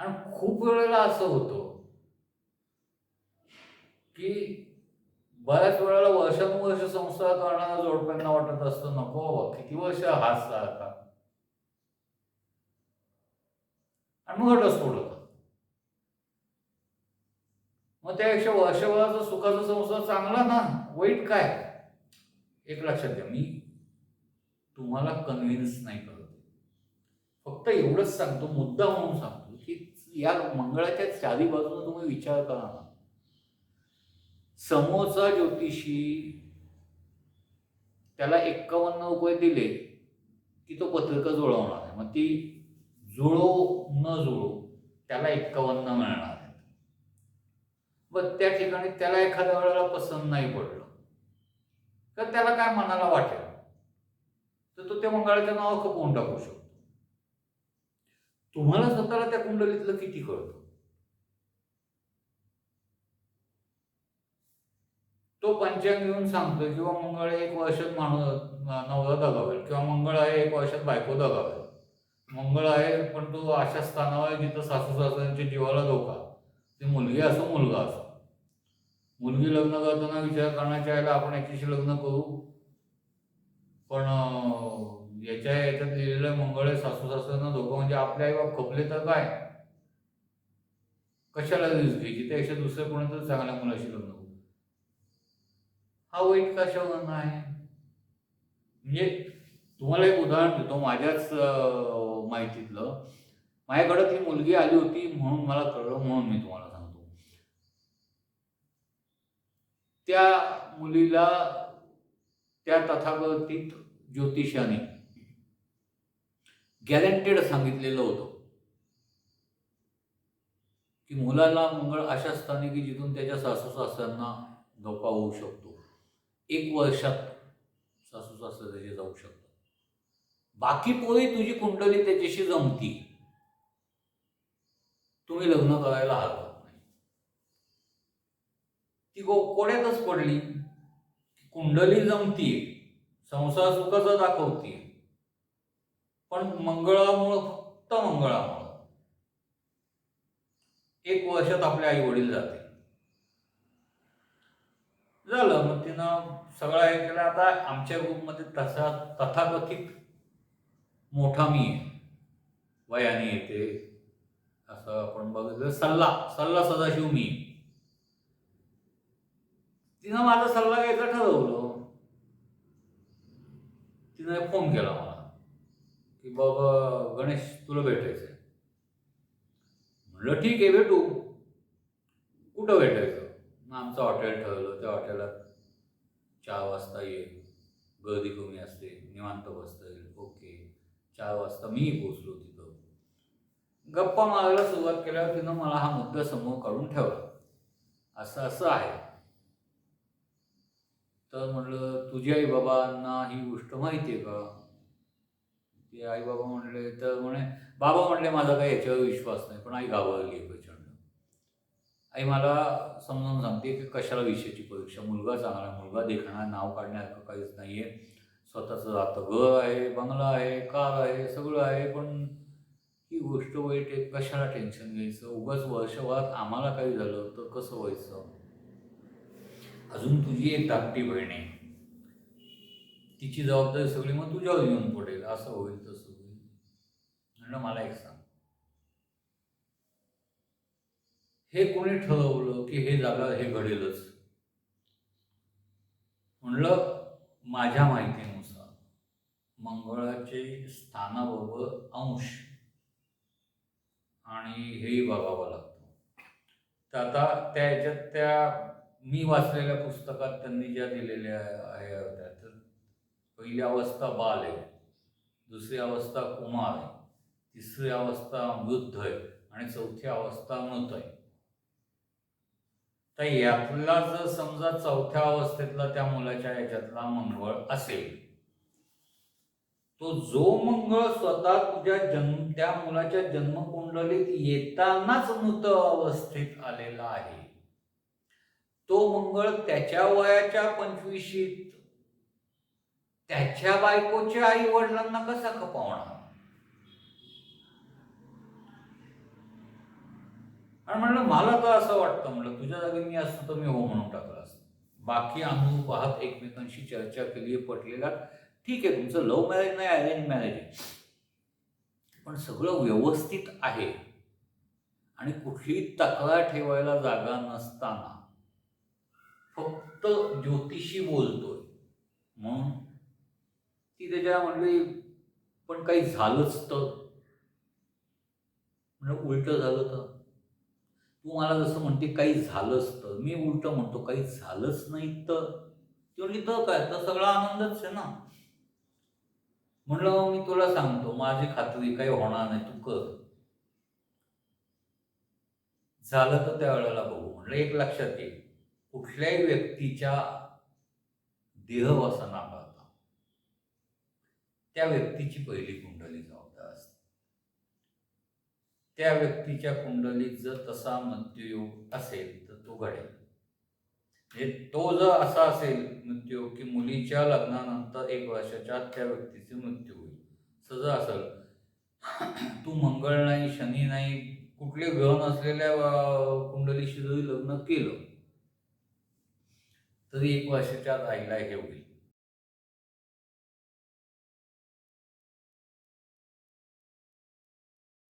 आणि खूप वेळेला असं होतं की बऱ्याच वेळेला वर्षानुवर्ष संसारात वाढणारा जोडप्यांना वाटत असतं नको बाबा किती वर्ष हाच सारखा. आणि मग घटस्फोट होता मग त्यापेक्षा वर्षभराचा सुखाचा संसार चांगला ना? वाईट काय? एक लक्षात घ्या मी तुम्हाला कन्व्हिन्स नाही करत. फक्त एवढंच सांगतो मुद्दा म्हणून सांगतो. या मंगळाच्या चारी बाजूने तुम्ही विचार करा ना. समोरचा ज्योतिषी त्याला एक्कावन्न रुपये दिले की तो पत्रिका जुळवणार आहे. मग ती जुळो न जुळो त्याला एक्कावन्न मिळणार आहे. व त्या ठिकाणी त्याला एखाद्या वेळेला पसंत नाही पडलं. तर त्याला काय मनाला वाटेल? तर तो त्या मंगळाच्या नाव खपवून टाकू शकतो. तुम्हाला स्वतःला त्या कुंडलीतलं किती कळतं? तो पंचांग येऊन सांगतो किंवा मंगळ एक वर्षात माणूस नवरा दगावेल किंवा मंगळ आहे एक वर्षात बायको दगावेल मंगळ आहे पण तो अशा स्थानावर आहे जिथं सासू सासऱ्यांच्या जीवाला धोका. ती मुलगी असो मुलगा असो. मुलगी लग्न करताना विचार करण्याच्या वेळेला आपण याच्याशी लग्न करू. पण याच्या याच्यात लिहिलेलं मंगळ सासू सासऱ्यांना धोका म्हणजे आपले आई बाप खपले तर काय? कशाला रिस्क घ्यायची? त्यापेक्षा दुसऱ्या कोणातरी चांगल्या मुलाशी लग्न हा वाईट कशावर आहे? म्हणजे तुम्हाला एक उदाहरण देतो माझ्याच माहितीतलं. माझ्याकडं ती मुलगी आली होती म्हणून मला कळलं म्हणून मी तुम्हाला सांगतो. त्या मुलीला त्या तथाकथित ज्योतिषाने गॅरंटेड सांगितलेलं होतं. की मुलाला मंगळ अशा स्थानी की जिथून त्याच्या सासू सासऱ्यांना धोका होऊ शकतो. एक वर्षात सासू सासरे त्याचे जाऊ शकतात. बाकी पोरी तुझी कुंडली त्याच्याशी जमती. तुम्ही लग्न करायला हरवत नाही. ती गो कोड्यातच पडली. कुंडली जमतीये. संसार सुखाचा दाखवतीये. पण मंगळामुळं फक्त मंगळामुळं. एक वर्षात आपले आई वडील जाते. झालं मग तिनं सगळं हे केलं. आता आमच्या ग्रुपमध्ये तसा तथाकथित मोठा मी आहे. वयाने येते असं आपण बघितलं. सल्ला सल्ला सदाशिव मी तिनं माझा सल्ला घ्यायचा ठरवलं. तिनं फोन केला मला. की बाबा गणेश तुला भेटायचं आहे म्हणलं ठीक आहे भेटू. कुठं भेटायचं? मग आमचं हॉटेल ठरवलं. त्या हॉटेलात चार वाजता ये. गर्दी कमी असते. निवांत बसता येईल ओके. चार वाजता मी पोचलो तिथं. गप्पा मारायला सुरुवात केल्यावर तिनं मला हा मुद्दा समोर काढून ठेवला. असं असं आहे. तर म्हटलं तुझी आई बाबांना ही गोष्ट माहिती आहे का? ते आई बाबा म्हणले तर म्हणे बाबा म्हणले माझा काही याच्यावर विश्वास नाही पण आई घाबरली आहे प्रचंड. आई मला समजावून सांगते की कशाला विषयाची परीक्षा? मुलगा चांगला मुलगा देखणार नाव काढण्यासारखं काहीच नाही आहे स्वतःचं राहतं घर आहे बंगला आहे कार आहे सगळं आहे पण ही गोष्ट वाईट आहे कशाला टेन्शन घ्यायचं? उगाच वर्षभरात आम्हाला काही झालं तर कसं व्हायचं? अजून तुझी एक धाकटी बहीण आहे. तिची जबाबदारी सगळी मग तुझ्यावर येऊन पडेल. असं होईल तसं होईल. म्हणलं मला एक सांग. हे कोणी ठरवलं की हे जागा हे घडेलच? म्हणलं माझ्या माहितीनुसार मंगळाचे स्थानाबरोबर अंश आणि हेही बघावं लागतं. तर आता त्या ह्याच्यात त्या मी वाचलेल्या पुस्तकात त्यांनी ज्या दिलेल्या आहे होत्या तर पहिली अवस्था बाल आहे दुसरी अवस्था कुमार आहे तिसरी अवस्था वृद्ध आहे आणि चौथी अवस्था मृत आहे. तर यातला जर समजा चौथ्या अवस्थेतला त्या मुलाच्या याच्यातला मंगळ असेल तो जो मंगळ स्वतः तुझ्या जन्म त्या मुलाच्या जन्मकुंडलीत येतानाच मृत अवस्थेत आलेला आहे तो मंगळ त्याच्या वयाच्या पंचवीशीत त्याच्या बायकोच्या आई वडिलांना कसा खपवणार? आणि म्हणलं मला तर असं वाटतं म्हणलं तुझ्या जागी मी असतो तर मी हो म्हणून टाकलं असतं. बाकी आम्ही पाहत एकमेकांशी चर्चा केली आहे पटलेला. ठीक आहे तुमचं लव्ह मॅरेज नाही अरेंज मॅरेज आहे. पण सगळं व्यवस्थित आहे. आणि कुठलीही तक्रार ठेवायला जागा नसताना फक्त ज्योतिषी बोलतोय. म्हणून ती त्याच्या म्हणली पण काही झालंच तर. म्हणजे उलट झालं तर. तू मला जसं म्हणते काही झालंच तर. मी उलट म्हणतो काही झालंच नाही तर. ती म्हणली तर काय? तर सगळा आनंदच आहे ना. म्हणलं मी तुला सांगतो माझी खात्री काही होणार नाही तू कर. झालं तर त्यावेळेला बघू. म्हणलं एक लक्षात ये कुठल्याही व्यक्तीच्या देहवासना त्या व्यक्तीची पहिली कुंडली जबाबदार असते. त्या व्यक्तीच्या कुंडलीत जर तसा मृत्यूयोग असेल तर तो घडेल. म्हणजे तो जर असा असेल मृत्यूयोग की मुलीच्या लग्नानंतर एक वर्षाच्या आत त्या व्यक्तीचे मृत्यू होईल. सज असेल तू मंगळ नाही शनी नाही कुठले ग्रह नसलेल्या कुंडलीशी जरी लग्न केलं तरी एक वर्षाच्या आत आईला हे होईल.